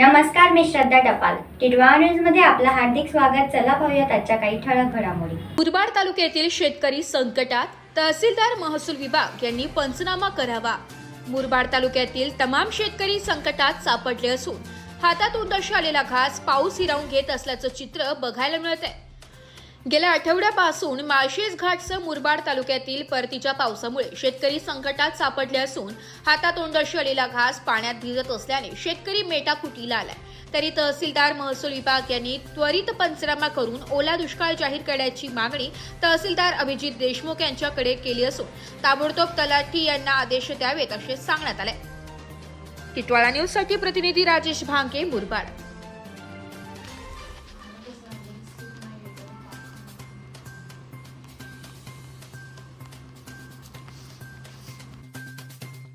नमस्कार मी श्रद्धा टपाल. टिडवा न्यूजमध्ये आपलं हार्दिक स्वागत. चला पाहूयात आजच्या काही ठळक घडामोडी. मुरबाड तालुक्यातील शेतकरी संकटात तहसीलदार महसूल विभाग यांनी पंचनामा करावा. मुरबाड तालुक्यातील तमाम शेतकरी संकटात सापडले असून हातात उंदशी आलेला घास पाऊस हिरावून घेत असल्याचं चित्र बघायला मिळत आहे गेल्या आठवड्यापासून माळशेज घाटसह मुरबाड तालुक्यातील परतीच्या पावसामुळे शेतकरी संकटात सापडले असून हातात आलेला घास पाण्यात भिजत असल्याने शेतकरी मेटाकुटीला आलाय. तरी तहसीलदार महसूल विभाग यांनी त्वरित पंचनामा करून ओला दुष्काळ जाहीर करण्याची मागणी तहसीलदार अभिजित देशमुख यांच्याकडे केली असून ताबडतोब तलाठी यांना आदेश द्यावेत असे सांगण्यात आले. टिटवाळा न्यूजसाठी प्रतिनिधी राजेश भांगे मुरबाड.